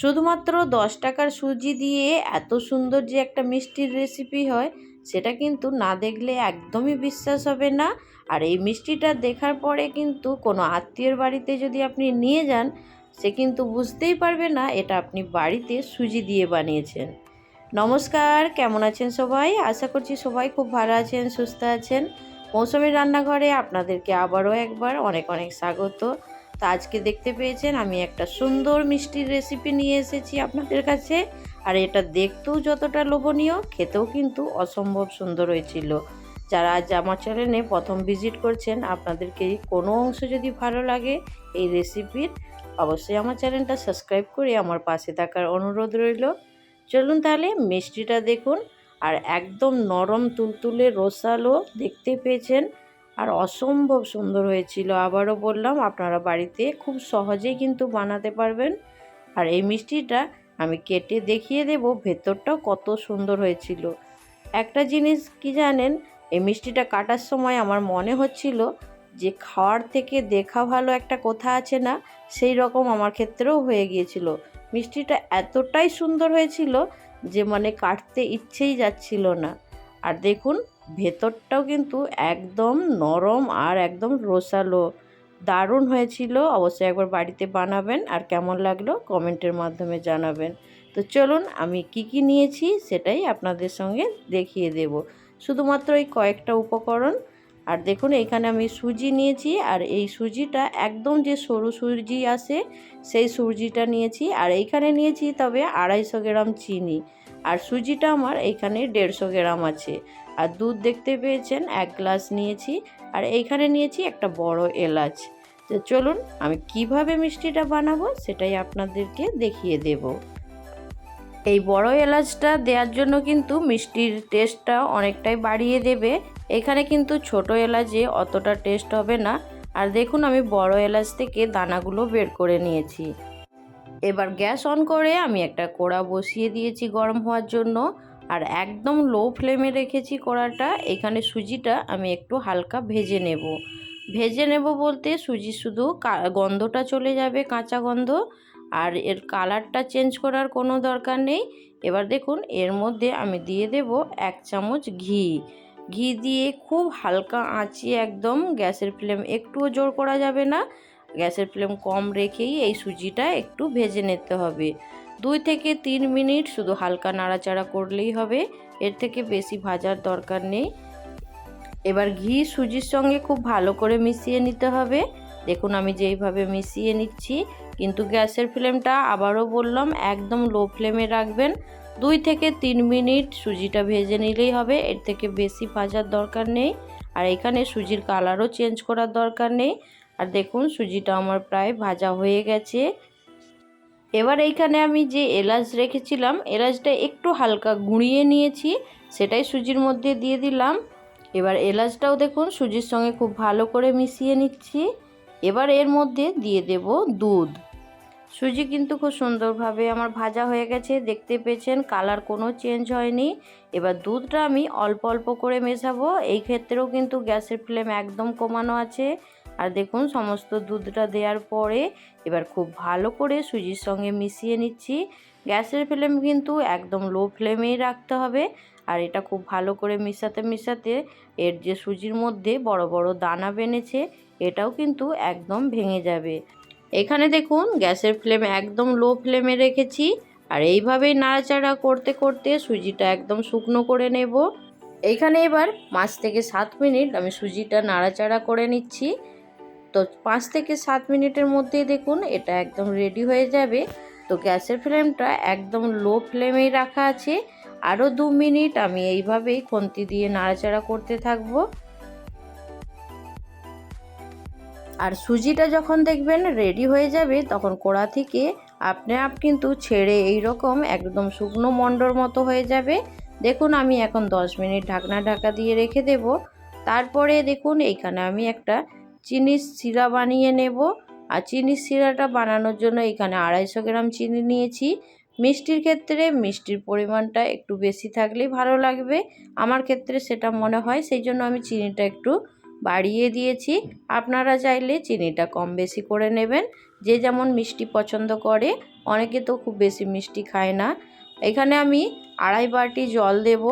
শুধুমাত্র দশ টাকার সুজি দিয়ে এত সুন্দর যে একটা মিষ্টির রেসিপি হয়, সেটা কিন্তু না দেখলে একদমই বিশ্বাস হবে না। আর এই মিষ্টিটা দেখার পরে কিন্তু কোনো আত্মীয়র বাড়িতে যদি আপনি নিয়ে যান, সে কিন্তু বুঝতেই পারবে না এটা আপনি বাড়িতে সুজি দিয়ে বানিয়েছেন। নমস্কার, কেমন আছেন সবাই? আশা করছি সবাই খুব ভালো আছেন, সুস্থ আছেন। মৌসুমী রান্নাঘরে আপনাদেরকে আবারও একবার অনেক অনেক স্বাগত। তো আজকে দেখতে পেয়েছেন, আমি একটা সুন্দর মিষ্টির রেসিপি নিয়ে এসেছি আপনাদের কাছে। আর এটা দেখতেও যতটা লোভনীয়, খেতেও কিন্তু অসম্ভব সুন্দর হয়েছিল। যারা আজ আমার চ্যানেলে প্রথম ভিজিট করছেন, আপনাদেরকে কোনো অংশ যদি ভালো লাগে এই রেসিপির অবশ্যই আমার চ্যানেলটা সাবস্ক্রাইব করে আমার পাশে থাকার অনুরোধ রইল। চলুন তাহলে মিষ্টিটা দেখুন। আর একদম নরম তুলতুলে রসালো দেখতে পেয়েছেন। আর অসম্ভব সুন্দর হয়েছিল। আবারও বললাম, আপনারা বাড়িতে খুব সহজেই কিন্তু বানাতে পারবেন। আর এই মিষ্টিটা আমি কেটে দেখিয়ে দেব, ভেতরটাও কত সুন্দর হয়েছিল। একটা জিনিস কি জানেন, এই মিষ্টিটা কাটার সময় আমার মনে হচ্ছিল যে খাওয়ার থেকে দেখা ভালো একটা কথা আছে না, সেই রকম আমার ক্ষেত্রেও হয়ে গিয়েছিল। মিষ্টিটা এতটাই সুন্দর হয়েছিল যে মানে কাটতে ইচ্ছেই যাচ্ছিল না। আর দেখুন ভেতরটাও কিন্তু একদম নরম আর একদম রসালো। দারুণ হয়েছিল। অবশ্যই একবার বাড়িতে বানাবেন আর কেমন লাগল কমেন্টের মাধ্যমে জানাবেন। তো চলুন আমি কি কি নিয়েছি সেটাই আপনাদের সঙ্গে দেখিয়ে দেব। শুধুমাত্র এই কয়েকটা উপকরণ। আর দেখুন এখানে আমি সুজি নিয়েছি আর এই সুজিটা একদম যে সরু সুজি আসে সেই সুজিটা নিয়েছি। আর এইখানে নিয়েছি তবে আড়াইশো গ্রাম চিনি। আর সুজিটা আমার এইখানে দেড়শো গ্রাম আছে। আর দুধ দেখতে পেয়েছেন, এক গ্লাস নিয়েছি, আর এইখানে নিয়েছি একটা বড় এলাচ। তো চলুন, আমি কীভাবে মিষ্টিটা বানাবো সেটাই আপনাদেরকে দেখিয়ে দেব। এই বড় এলাচটা দেওয়ার জন্য কিন্তু মিষ্টির টেস্টটা অনেকটাই বাড়িয়ে দেবে। এখানে কিন্তু ছোট এলাচে অতটা টেস্ট হবে না। আর দেখুন, আমি বড় এলাচ থেকে দানাগুলো বের করে নিয়েছি। এবার গ্যাস অন করে আমি একটা কড়া বসিয়ে দিয়েছি গরম হওয়ার জন্য। আর একদম লো ফ্লেমে রেখেছি কড়াটা। এখানে সুজিটা আমি একটু হালকা ভেজে নেব। ভেজে নেব বলতে সুজি শুধু গন্ধটা চলে যাবে, কাঁচা গন্ধ। আর এর কালারটা চেঞ্জ করার কোনো দরকার নেই। এবার দেখুন, এর মধ্যে আমি দিয়ে দেব এক চামচ ঘি। ঘি দিয়ে খুব হালকা আঁচিয়ে একদম গ্যাসের ফ্লেম একটুও জোর করা যাবে না। গ্যাসের ফ্লেম কম রেখেই এই সুজিটা একটু ভেজে নিতে হবে। দুই থেকে তিন মিনিট শুধু হালকা নাড়াচাড়া করলেই হবে। এর থেকে বেশি ভাজার দরকার নেই। এবার ঘি সুজির সঙ্গে খুব ভালো করে মিশিয়ে নিতে হবে। দেখুন আমি যেইভাবে মিশিয়ে নিচ্ছি, কিন্তু গ্যাসের ফ্লেমটা আবারও বললাম, একদম লো ফ্লেমে রাখবেন। দুই থেকে তিন মিনিট সুজিটা ভেজে নিলেই হবে। এর থেকে বেশি ভাজার দরকার নেই। আর এখানে সুজির কালারও চেঞ্জ করার দরকার নেই। আর দেখুন সুজিটা আমার প্রায় ভাজা হয়ে গেছে। এবার এইখানে আমি যে এলাচ রেখেছিলাম, এলাচটা একটু হালকা গুঁড়িয়ে নিয়েছি, সেটাই সুজির মধ্যে দিয়ে দিলাম। এবার এলাচটাও দেখুন সুজির সঙ্গে খুব ভালো করে মিশিয়ে নিচ্ছি। এবার এর মধ্যে দিয়ে দেব দুধ। সুজি কিন্তু খুব সুন্দরভাবে আমার ভাজা হয়ে গেছে, দেখতে পেয়েছেন কালার কোনো চেঞ্জ হয়নি। এবার দুধটা আমি অল্প অল্প করে মেশাবো, এই ক্ষেত্রেও কিন্তু গ্যাসের ফ্লেম একদম কমানো আছে। আর দেখুন, সমস্ত দুধটা দেওয়ার পরে এবার খুব ভালো করে সুজির সঙ্গে মিশিয়ে নিচ্ছি। গ্যাসের ফ্লেম কিন্তু একদম লো ফ্লেমেই রাখতে হবে। আর এটা খুব ভালো করে মিশাতে মিশাতে এর যে সুজির মধ্যে বড় বড় দানা বেনেছে এটাও কিন্তু একদম ভেঙে যাবে। এখানে দেখুন, গ্যাসের ফ্লেম একদম লো ফ্লেমে রেখেছি। আর এইভাবেই নাড়াচাড়া করতে করতে সুজিটা একদম শুকনো করে নেব। এইখানে এবার পাঁচ থেকে সাত মিনিট আমি সুজিটা নাড়াচাড়া করে নিচ্ছি। তো পাঁচ থেকে সাত মিনিটের মধ্যেই দেখুন এটা একদম রেডি হয়ে যাবে। তো গ্যাসের ফ্লেমটা একদম লো ফ্লেমেই রাখা আছে। আরও দু মিনিট আমি এইভাবেই খন্তি দিয়ে নাড়াচাড়া করতে থাকব। আর সুজিটা যখন দেখবেন রেডি হয়ে যাবে, তখন কড়া থেকে আপনি আপ কিন্তু ছেড়ে এই রকম একদম শুকনো মন্ডর মতো হয়ে যাবে। দেখুন আমি এখন 10 মিনিট ঢাকনা ঢাকা দিয়ে রেখে দেব। তারপরে দেখুন এইখানে আমি একটা চিনির শিরা বানিয়ে নেব। আর চিনির শিরাটা বানানোর জন্য এখানে আড়াইশো গ্রাম চিনি নিয়েছি। মিষ্টির ক্ষেত্রে মিষ্টির পরিমাণটা একটু বেশি থাকলেই ভালো লাগবে। আমার ক্ষেত্রে সেটা মনে হয়, সেই জন্য আমি চিনিটা একটু বাড়িয়ে দিয়েছি। আপনারা চাইলে চিনিটা কম বেশি করে নেবেন। যে যেমন মিষ্টি পছন্দ করে, অনেকে তো খুব বেশি মিষ্টি খায় না। এখানে আমি আড়াই বাটি জল দেব।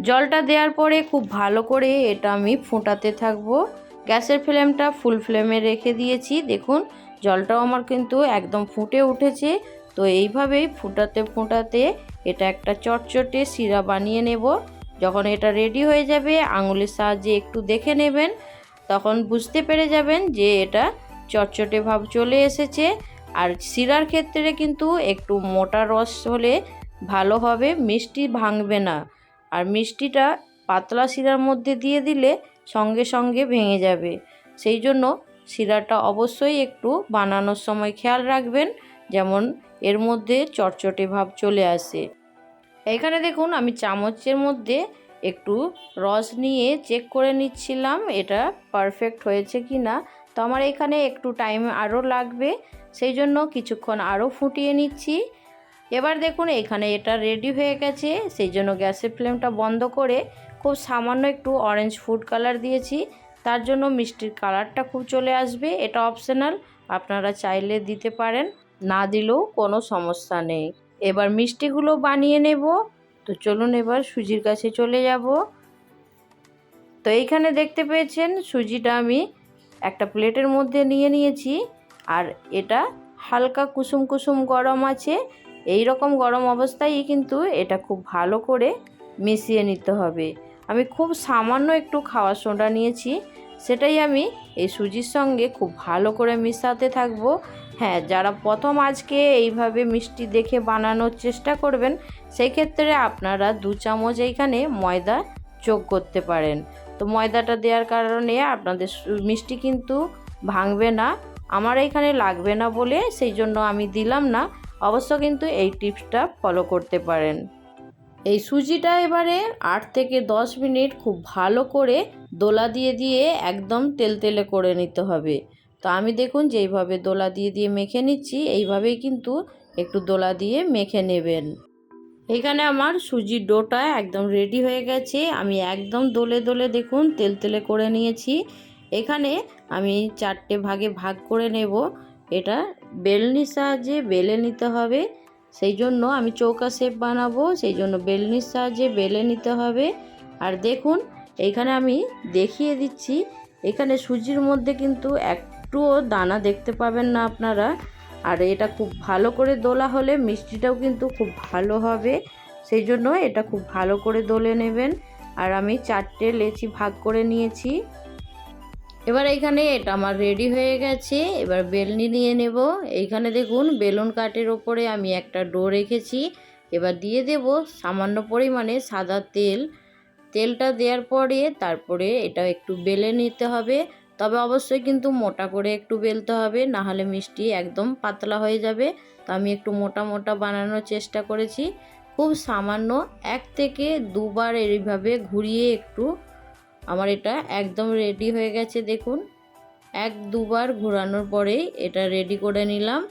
জলটা দেওয়ার পরে খুব ভালো করে এটা আমি ফোটাতে থাকব। গ্যাসের ফ্লেমটা ফুল ফ্লেমে রেখে দিয়েছি। দেখুন, জলটাও আমার কিন্তু একদম ফুটে উঠেছে। তো এইভাবেই ফুটাতে ফুটাতে এটা একটা চটচটে শিরা বানিয়ে নেব। যখন এটা রেডি হয়ে যাবে, আঙুলের সাহায্যে একটু দেখে নেবেন, তখন বুঝতে পেরে যাবেন যে এটা চটচটে ভাব চলে এসেছে। আর শিরার ক্ষেত্রে কিন্তু একটু মোটা রস হলে ভালো হবে, মিষ্টি ভাঙবে না। আর মিষ্টিটা পাতলা শিরার মধ্যে দিয়ে দিলে সঙ্গে সঙ্গে ভেঙে যাবে। সেই জন্য শিরাটা অবশ্যই একটু বানানোর সময় খেয়াল রাখবেন, যেমন এর মধ্যে চটচটে ভাব চলে আসে। এখানে দেখুন, আমি চামচের মধ্যে একটু রস নিয়ে চেক করে নিচ্ছিলাম, এটা পারফেক্ট হয়েছে কি না তো আমার এখানে একটু টাইম আরও লাগবে, সেই জন্য কিছুক্ষণ আরও ফুটিয়ে নিচ্ছি। এবার দেখুন, এখানে এটা রেডি হয়ে গেছে, সেই জন্য গ্যাসের ফ্লেমটা বন্ধ করে খুব সামান্য একটু অরেঞ্জ ফুড কালার দিয়েছি। তার জন্য মিষ্টির কালারটা খুব চলে আসবে। এটা অপশনাল আপনারা চাইলে দিতে পারেন। না দিলেও কোনো সমস্যা নেই। এবার মিষ্টিগুলো বানিয়ে নেব। তো চলুন এবার সুজির কাছে চলে যাব। তো এইখানে দেখতে পেয়েছেন, সুজিটা আমি একটা প্লেটের মধ্যে নিয়ে নিয়েছি। আর এটা হালকা কুসুম কুসুম গরম আছে। এই রকম গরম অবস্থায় কিন্তু এটা খুব ভালো করে মিশিয়ে নিতে হবে। আমি খুব সামান্য একটু খাওয়ার সোডা নিয়েছি। সেটাই আমি এই সুজির সঙ্গে খুব ভালো করে মিশাতে থাকব। হ্যাঁ যারা প্রথম আজকে এইভাবে মিষ্টি দেখে বানানোর চেষ্টা করবেন সেই ক্ষেত্রে আপনারা দু চামচ এইখানে ময়দা যোগ করতে পারেন। তো ময়দাটা দেওয়ার কারণে আপনাদের মিষ্টি কিন্তু ভাঙবে না। আমার এখানে লাগবে না বলে সেই জন্য আমি দিলাম না। অবশ্য কিন্তু এই টিপসটা ফলো করতে পারেন। এই সুজিটা এবারে আট থেকে দশ মিনিট খুব ভালো করে দোলা দিয়ে দিয়ে একদম তেলতেলে করে নিতে হবে। তো আমি দেখুন যেইভাবে দোলা দিয়ে দিয়ে মেখে নিচ্ছি, এইভাবেই কিন্তু একটু দোলা দিয়ে মেখে নেবেন। এখানে আমার সুজির ডোটা একদম রেডি হয়ে গেছে। আমি একদম দোলে দোলে দেখুন তেল তেলে করে নিয়েছি। এখানে আমি চারটে ভাগে ভাগ করে নেব। এটা বেলনির সাহায্যে বেলে নিতে হবে। সেই জন্য আমি চৌকা শেপ বানাবো সেই জন্য বেলনির সাহায্যে বেলে নিতে হবে। আর দেখুন, এইখানে আমি দেখিয়ে দিচ্ছি, এখানে সুজির মধ্যে কিন্তু একটুও দানা দেখতে পাবেন না আপনারা। আর এটা খুব ভালো করে দোলা হলে মিষ্টিটাও কিন্তু খুব ভালো হবে। সেই জন্য এটা খুব ভালো করে দোলে নেবেন। আর আমি চারটে লেচি ভাগ করে নিয়েছি। এবার এইখানে এটা আমার রেডি হয়ে গেছে, এবার বেলনি নিয়ে নেব। এইখানে দেখুন, বেলুন কাঠের ওপরে আমি একটা ডো রেখেছি। এবার দিয়ে দেব সামান্য পরিমাণে সাদা তেল। তেলটা দেওয়ার পরে তারপরে এটা একটু বেলে নিতে হবে। তবে অবশ্যই কিন্তু মোটা করে একটু বেলতে হবে না হলে মিষ্টি একদম পাতলা হয়ে যাবে। তো আমি একটু মোটা মোটা বানানোর চেষ্টা করেছি। খুব সামান্য এক থেকে দুবার এইভাবে ঘুরিয়ে একটু আমার এটা একদম রেডি হয়ে গেছে, দেখুন। এক, দুবার ঘোরানোর পরেই এটা রেডি করে নিলাম।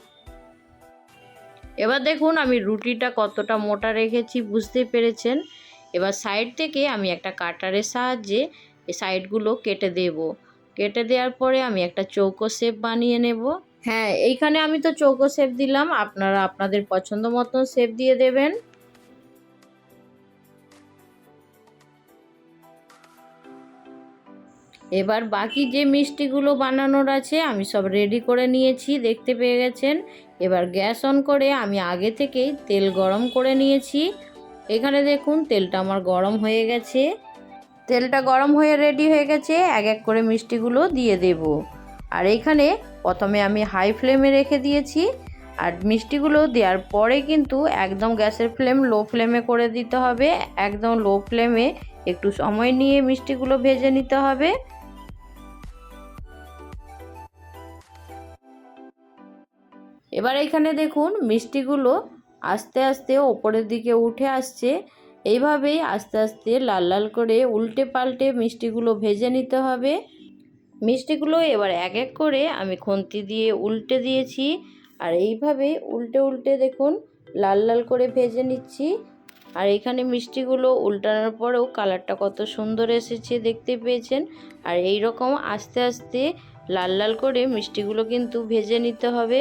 এবার দেখুন, আমি রুটিটা কতটা মোটা রেখেছি বুঝতে পেরেছেন? এবার সাইড থেকে আমি একটা কাটারের সাহায্যে এই সাইডগুলো কেটে দেব। কেটে দেওয়ার পরে আমি একটা চৌকো শেপ বানিয়ে নেব। হ্যাঁ এইখানে আমি তো চৌকো শেপ দিলাম, আপনারা আপনাদের পছন্দ মতন শেপ দিয়ে দেবেন। এবার বাকি যে মিষ্টিগুলো বানানোর আছে, আমি সব রেডি করে নিয়েছি, দেখতে পেয়ে গেছেন। এবার গ্যাস অন করে আমি আগে থেকেই তেল গরম করে নিয়েছি। এখানে দেখুন, তেলটা আমার গরম হয়ে গেছে। তেলটা গরম হয়ে রেডি হয়ে গেছে, এক এক করে মিষ্টিগুলো দিয়ে দেব। আর এখানে প্রথমে আমি হাই ফ্লেমে রেখে দিয়েছি। আর মিষ্টিগুলো দেওয়ার পরে কিন্তু একদম গ্যাসের ফ্লেম লো ফ্লেমে করে দিতে হবে। একদম লো ফ্লেমে একটু সময় নিয়ে মিষ্টিগুলো ভেজে নিতে হবে। এবার এখানে দেখুন মিষ্টিগুলো আস্তে আস্তে ওপরের দিকে উঠে আসছে। এইভাবেই আস্তে আস্তে লাল লাল করে উল্টে পাল্টে মিষ্টিগুলো ভেজে নিতে হবে। মিষ্টিগুলো এবার এক এক করে আমি খুন্তি দিয়ে উল্টে দিয়েছি। আর এইভাবে উল্টে উল্টে দেখুন লাল লাল করে ভেজে নিচ্ছি। আর এখানে মিষ্টিগুলো উল্টানোর পরেও কালারটা কত সুন্দর এসেছে দেখতে পেয়েছেন। আর এই রকম আস্তে আস্তে লাল লাল করে মিষ্টিগুলো কিন্তু ভেজে নিতে হবে।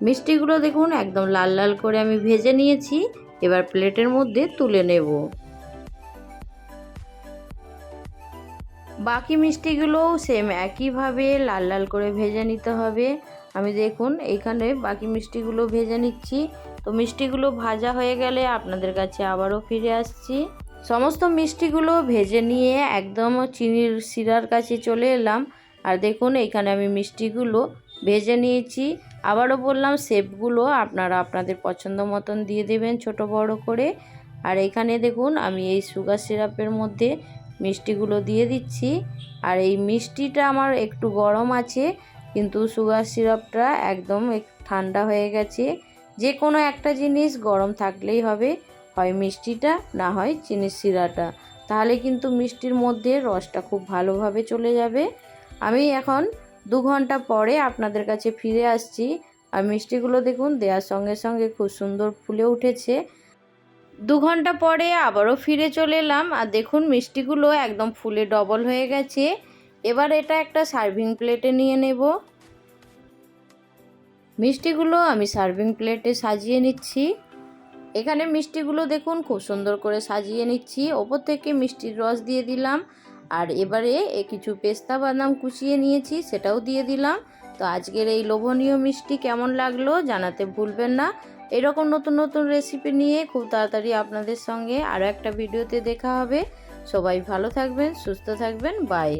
মিষ্টিগুলো দেখুন, একদম লাল লাল করে আমি ভেজে নিয়েছি। এবার প্লেটের মধ্যে তুলে নেব। বাকি মিষ্টিগুলোও সেম একইভাবে লাল লাল করে ভেজে নিতে হবে। আমি দেখুন এইখানে বাকি মিষ্টিগুলো ভেজে নিচ্ছি। তো মিষ্টিগুলো ভাজা হয়ে গেলে আপনাদের কাছে আবারও ফিরে আসছি। সমস্ত মিষ্টিগুলো ভেজে নিয়ে একদম চিনির শিরার কাছে চলে এলাম। আর দেখুন এইখানে আমি মিষ্টিগুলো ভেজে নিয়েছি। আবারও বললাম শেপগুলো আপনারা আপনাদের পছন্দ মতন দিয়ে দেবেন ছোট বড় করে। আর এখানে দেখুন, আমি এই সুগার সিরাপের মধ্যে মিষ্টিগুলো দিয়ে দিচ্ছি। আর এই মিষ্টিটা আমার একটু গরম আছে, কিন্তু সুগার সিরাপটা একদম ঠান্ডা হয়ে গেছে। যে কোনো একটা জিনিস গরম থাকলেই হবে, হয় মিষ্টিটা, না হয় চিনির শিরাটা। তাহলে কিন্তু মিষ্টির মধ্যে রসটা খুব ভালোভাবে চলে যাবে। আমি এখন দু ঘণ্টা পরে আপনাদের কাছে ফিরে আসছি। আর মিষ্টিগুলো দেখুন দেওয়ার সঙ্গে সঙ্গে খুব সুন্দর ফুলে উঠেছে। দু ঘণ্টা পরে আবারও ফিরে চলে এলাম। আর দেখুন, মিষ্টিগুলো একদম ফুলে ডবল হয়ে গেছে। এবার এটা একটা সার্ভিং প্লেটে নিয়ে নেব। মিষ্টিগুলো আমি সার্ভিং প্লেটে সাজিয়ে নিচ্ছি। এখানে মিষ্টিগুলো দেখুন, খুব সুন্দর করে সাজিয়ে নিচ্ছি। ওপর থেকে মিষ্টির রস দিয়ে দিলাম। আর এবারে কিছু পেস্তা বাদাম কুচিয়ে নিয়েছি, সেটাও দিয়ে দিলাম। তো আজকের এই লোভনীয় মিষ্টি কেমন লাগল জানাতে ভুলবেন না। এরকম নতুন নতুন রেসিপি নিয়ে খুব তাড়াতাড়ি আপনাদের সঙ্গে আরও একটা ভিডিওতে দেখা হবে। সবাই ভালো থাকবেন, সুস্থ থাকবেন, বাই।